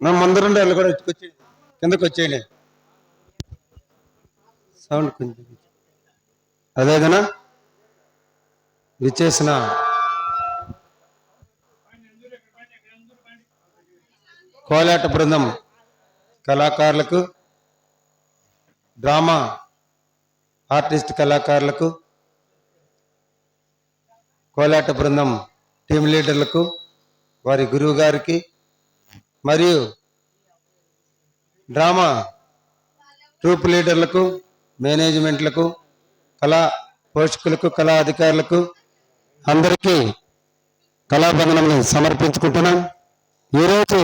నా ముందరుండే వాళ్ళు కూడా వచ్చి కిందకు వచ్చేయండి. సౌండ్ కొంచెం అదేదనా విచ్చేసిన. కోలాట బృందం కళాకారులకు డ్రామా ఆర్టిస్ట్ కళాకారులకు కోలాట బృందం టీం లీడర్లకు వారి గురువు గారికి మరియు డ్రామా ట్రూప్ లీడర్లకు మేనేజ్మెంట్లకు కళా పోషకులకు కళా అధికారులకు అందరికీ కళాబంధనములు సమర్పించుకుంటున్నాం. ఈరోజు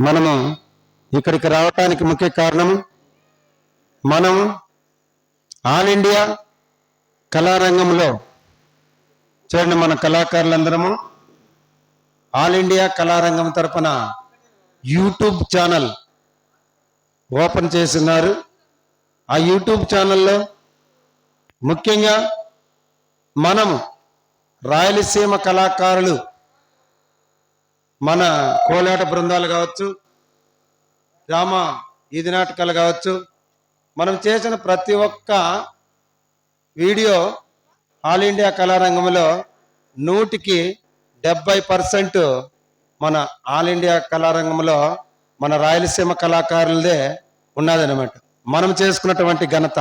మనము ఇక్కడికి రావటానికి ముఖ్య కారణం మనం ఆల్ ఇండియా కళారంగంలో చూడండి మన కళాకారులందరము ఆల్ ఇండియా కళారంగం తరపున యూట్యూబ్ ఛానల్ ఓపెన్ చేస్తున్నారు. ఆ యూట్యూబ్ ఛానల్లో ముఖ్యంగా మనం రాయలసీమ కళాకారులు మన కోలాట బృందాలు కావచ్చు రామ ఈది నాటకాలు కావచ్చు మనం చేసిన ప్రతి ఒక్క వీడియో ఆల్ ఇండియా కళారంగంలో నూటికి డెబ్బై పర్సెంట్ మన ఆల్ ఇండియా కళారంగంలో మన రాయలసీమ కళాకారులదే ఉన్నదనమాట మనం చేసుకున్నటువంటి ఘనత.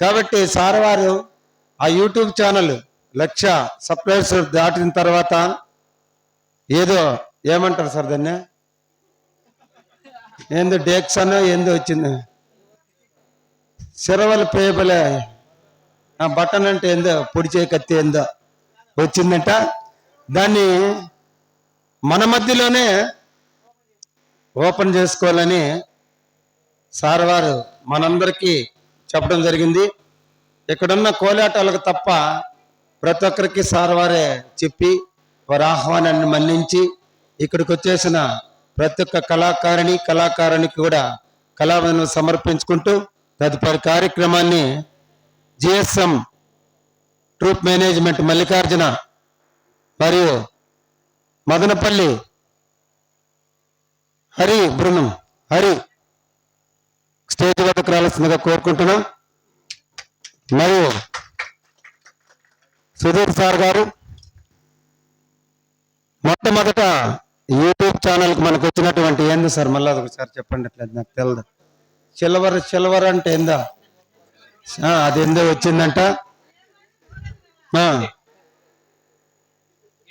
కాబట్టి సార్ వారు ఆ యూట్యూబ్ ఛానల్ లక్ష సబ్స్క్రైబర్స్ దాటిన తర్వాత ఏదో ఏమంటారు సార్ దాన్ని? ఏందో డేక్స్ అనో ఏందో వచ్చింది. సిరవల పేపలే. బటన్ అంటే ఏందో పొడిచే కత్తి ఏందో వచ్చిందంట. దాన్ని మన మధ్యలోనే ఓపెన్ చేసుకోవాలని సార్ వారు మనందరికీ చెప్పడం జరిగింది. ఇక్కడున్న కోలాటాలకు తప్ప ప్రతి ఒక్కరికి సార్ వారే చెప్పి వారి ఆహ్వానాన్ని మన్నించి ఇక్కడికి వచ్చేసిన ప్రతి ఒక్క కళాకారిణి కళాకారునికి కూడా కళావందనం సమర్పించుకుంటూ తదుపరి కార్యక్రమాన్ని జిఎస్ఎం ట్రూప్ మేనేజ్మెంట్ మల్లికార్జున మరియు మదనపల్లి హరి బృందం. హరి స్టేజ్ వద్దకు రావాల్సిందిగా కోరుకుంటున్నాం. మరియు సుధీర్ సార్ గారు మొట్టమొదట యూట్యూబ్ ఛానల్కి మనకు వచ్చినటువంటి ఏంది సార్? మళ్ళీ ఒకసారి చెప్పండి అట్లా నాకు తెలియదు సిల్వర్ సిల్వర్ అంటే ఏందా? ఆ, అది ఏందో వచ్చిందంట.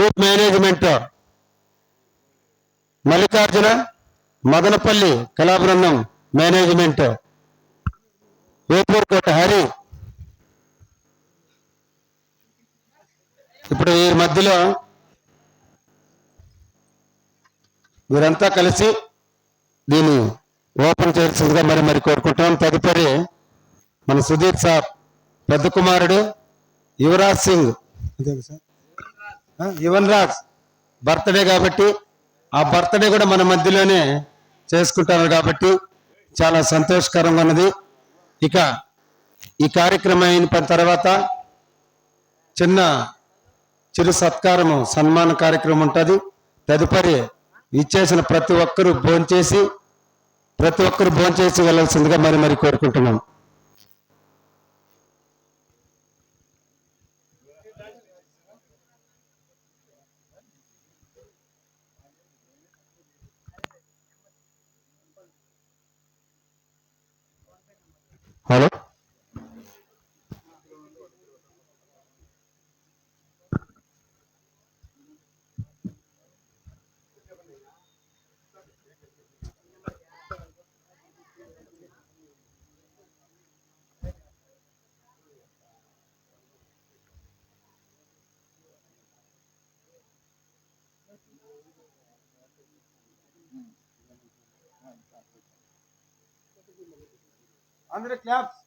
Troupe management. మల్లికార్జున మదనపల్లి కళాబృందం మేనేజ్మెంట్. వేపూర్కోట హరి. ఇప్పుడు ఈ మధ్యలో మీరంతా కలిసి దీన్ని ఓపెన్ చేయాల్సిందిగా మరి మరి కోరుకుంటున్నాం. తదుపరి మన సుధీర్ సార్ పెద్ద కుమారుడు యువరాజ్ సింగ్. అంతే సార్? యువన్ రాజ్ బర్త్డే కాబట్టి ఆ బర్త్డే కూడా మన మధ్యలోనే చేసుకుంటారు కాబట్టి చాలా సంతోషకరంగా ఉన్నది. ఇక ఈ కార్యక్రమం అయిన తర్వాత చిన్న చిరు సత్కారము సన్మాన కార్యక్రమం ఉంటుంది. తదుపరి ఇచ్చేసిన ప్రతి ఒక్కరూ భోంచేసి ప్రతి ఒక్కరు భోంచేసి వెళ్ళాల్సిందిగా మరి మరి కోరుకుంటున్నాం. hello. Thank you. అందరూ క్లాప్స్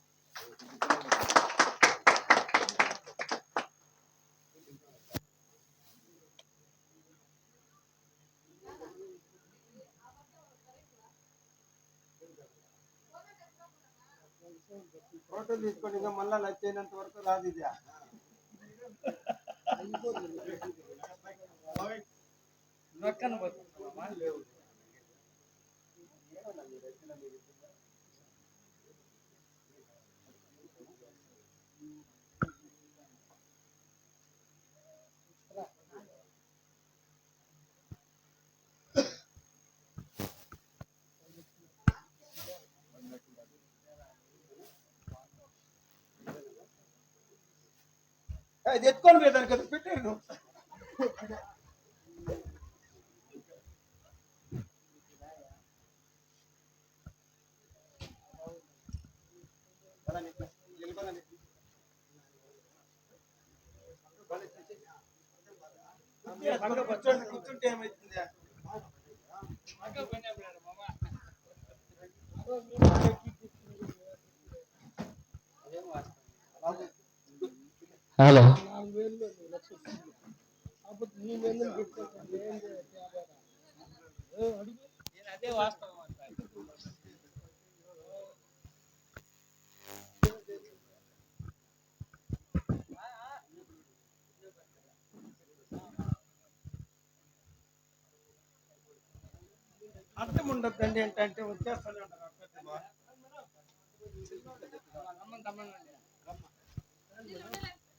ఫోటో తీసుకొని ఇంకా మళ్ళా లచ్ అయినంత వరకు రాదు ఇది. ఇది ఎత్తుకొని పోయేదానికి కదా పెట్టాను హలో. అర్థం ఉండద్దండి ఏంటంటే వచ్చేస్తానే ఉంటారు అర్థం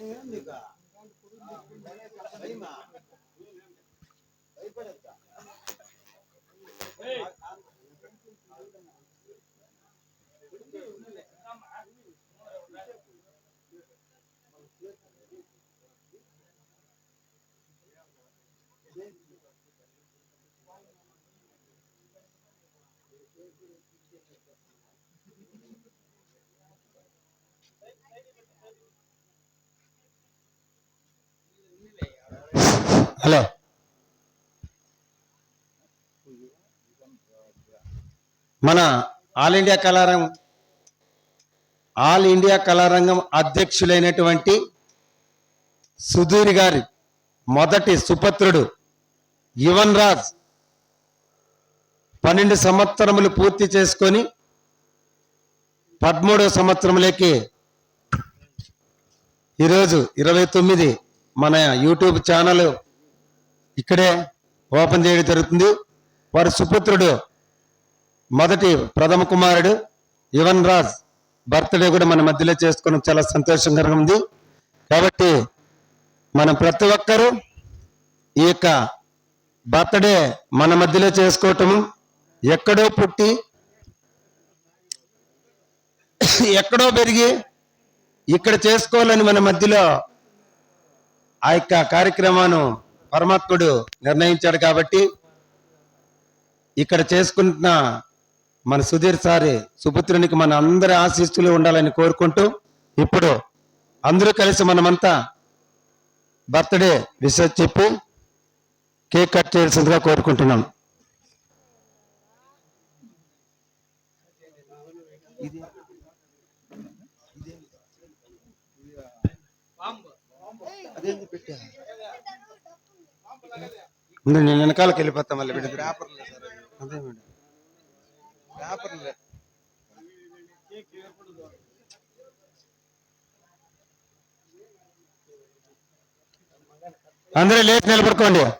ఏంది హలో. మన ఆల్ ఇండియా కళారంగం ఆల్ ఇండియా కళారంగం అధ్యక్షులైనటువంటి సుధీర్ గారి మొదటి సుపుత్రుడు యువన్ రాజ్ పన్నెండు సంవత్సరములు పూర్తి చేసుకొని పదమూడవ సంవత్సరంలోకి ఈరోజు ఇరవై తొమ్మిది మన యూట్యూబ్ ఛానల్ ఇక్కడే ఓపెన్ చేయడం జరుగుతుంది. వారి సుపుత్రుడు మొదటి ప్రథమ కుమారుడు యువన్ రాజ్ బర్త్డే కూడా మన మధ్యలో చేసుకోవడం చాలా సంతోషంగా ఉంది. కాబట్టి మనం ప్రతి ఒక్కరూ ఈ యొక్క బర్త్డే మన మధ్యలో చేసుకోవటము ఎక్కడో పుట్టి ఎక్కడో పెరిగి ఇక్కడ చేసుకోవాలని మన మధ్యలో ఆ యొక్క కార్యక్రమాన్ని పరమాత్ముడు నిర్ణయించాడు కాబట్టి ఇక్కడ చేసుకుంటున్న మన సుధీర్ సారి సుపుత్రునికి మన అందరి ఆశీస్సులు ఉండాలని కోరుకుంటూ ఇప్పుడు అందరూ కలిసి మనమంతా బర్త్డే విషయం చెప్పి కేక్ కట్ చేయాల్సిందిగా కోరుకుంటున్నాం. అదేంది పెట్టా? ముందు నేను వెనకాలకి వెళ్ళిపోతాం మళ్ళీ బిడ్డ పేపర్లే సార్ అది. అదే మేడం. పేపర్లే అందరూ లేచి నిలబడుకోండి. యువన్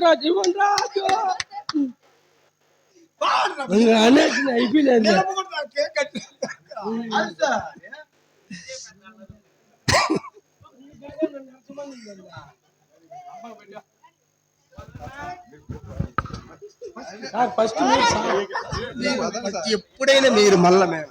రాజు యువన్ రాజు అనేసి అయిపోయిలేదు ఫస్ట్ ఎప్పుడైనా మీరు మళ్ళా మేము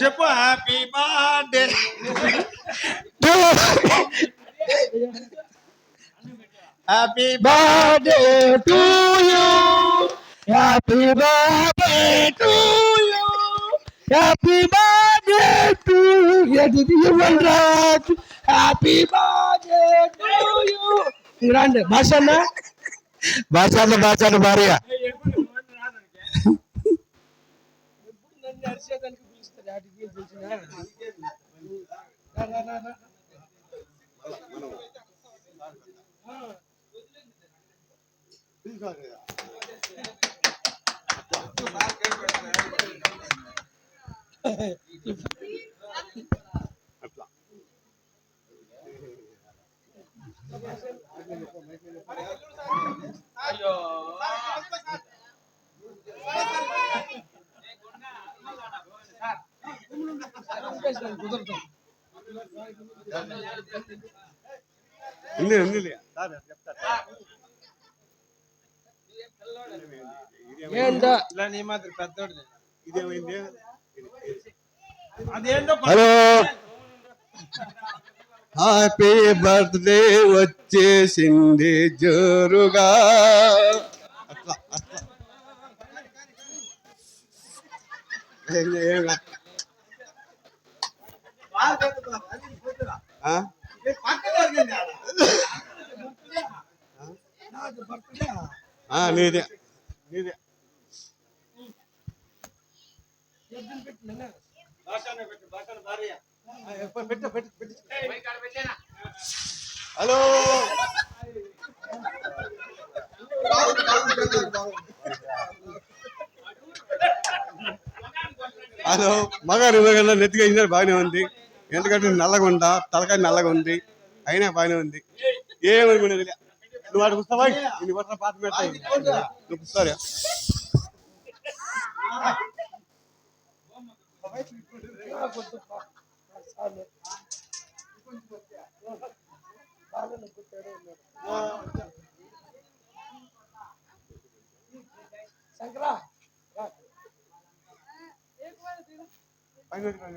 చెప్పు happy birthday happy birthday to you happy birthday to you happy birthday to Yuvaraj happy birthday to you రండి భాష అన్న భాషాన్న భాషాన్న భార్య నన్ను అరిసేదానికి పిలుస్తారు ఆటికి పిలిచినా రా, రా, ఏంటో ఇలా నీ మాత్రం పెద్దోడు ఇదేమైంది? అదేందో హలో. హ్యాపీ బర్త్డే వచ్చేసింది జోరుగా. అట్లా అట్లా. నీదే. నీదే. హలో. హలో. మగారు ఇవ్వగల నెత్తిగా ఇంజనీర్ బాగానే ఉంది. ఎందుకంటే నల్లగా ఉందా? తలకాయ నల్లగా ఉంది. అయినా బాగానే ఉంది. ఏమనుకునేది లే. నువ్వు వాడికి వస్తావా నీ కొట్టిన పాత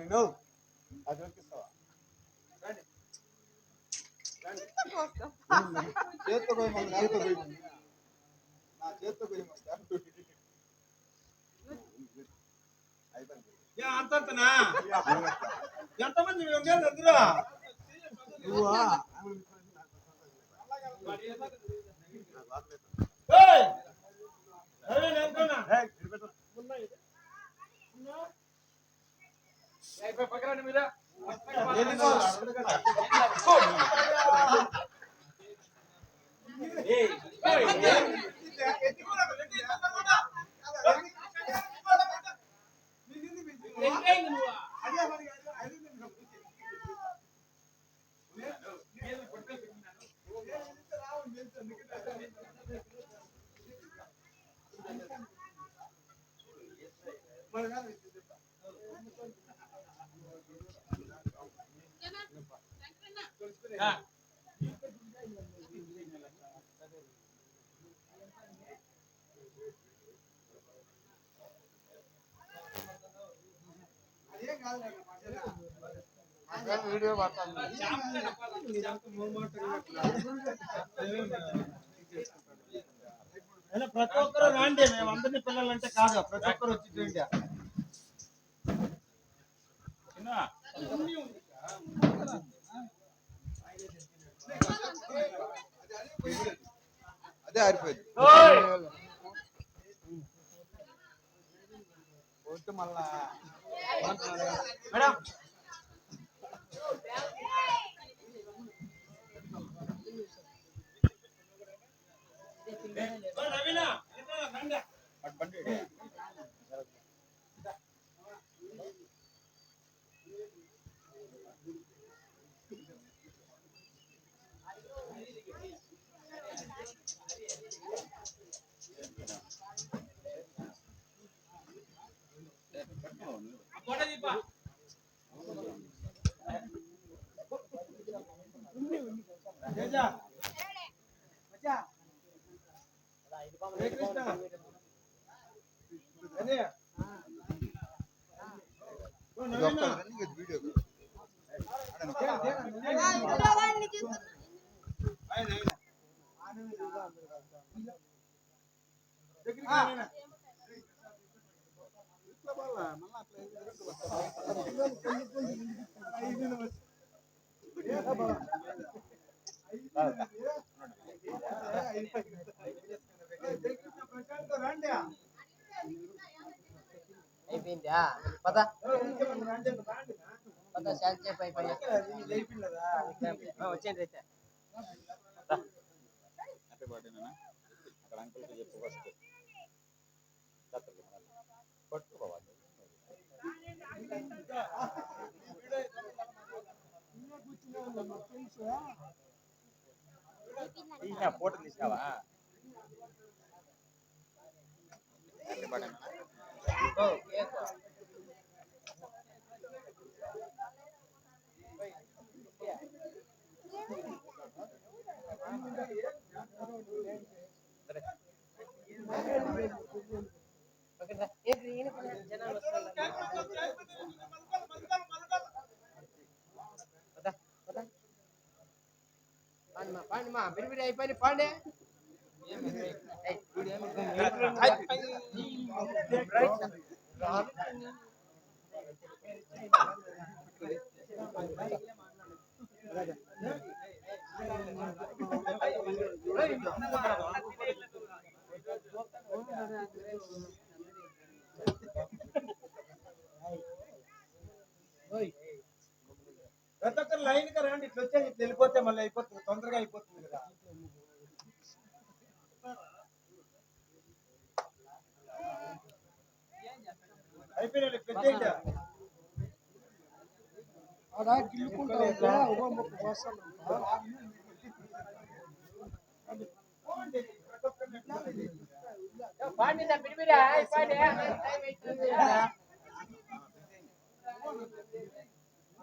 నువ్వు అది వరకిస్తావా చేత్తో పోయి మళ్ళీ చేత్తో పోయి నా చేత్తో పోయి అంతంతనా ఎంతమంది ఉండేది నువ్వా? నేను అదే వీడియో ప్రతి ఒక్కరు రాండి మేము అందరినీ పిల్లలంటే కాదు ప్రతి ఒక్కరు వచ్చి చూడండి. కొడితే ఆరిపోయింది కొట్టు మళ్ళా మేడం ఇది ఒక్క రన్నింగ్ ఇది వీడియో అయిపోయిందా? పద. పద శాంతి వచ్చేయండి అయితే. హ్యాపీ బర్త్డే నాన్న. అక్కడ అంకుల్కి చెప్పు ఫస్ట్ పట్టుకోవాలి. ఫోటో తీసినావా హ్యాపీ బర్త్డే నాన్న ఏంటి ఈయన కూడా జనాలు వస్తున్నారు పాండిమా పాండిమా బిరిబిరి అయిపోయి పాండే ఏయ్, వీడు ఏమి ప్రతి ఒక్కరు లైన్గా రండి ఇట్లా వచ్చేసి ఇట్లా వెళ్ళిపోతే మళ్ళీ అయిపోతుంది తొందరగా అయిపోతుంది కదా. అయిపోయినా ఏయ్,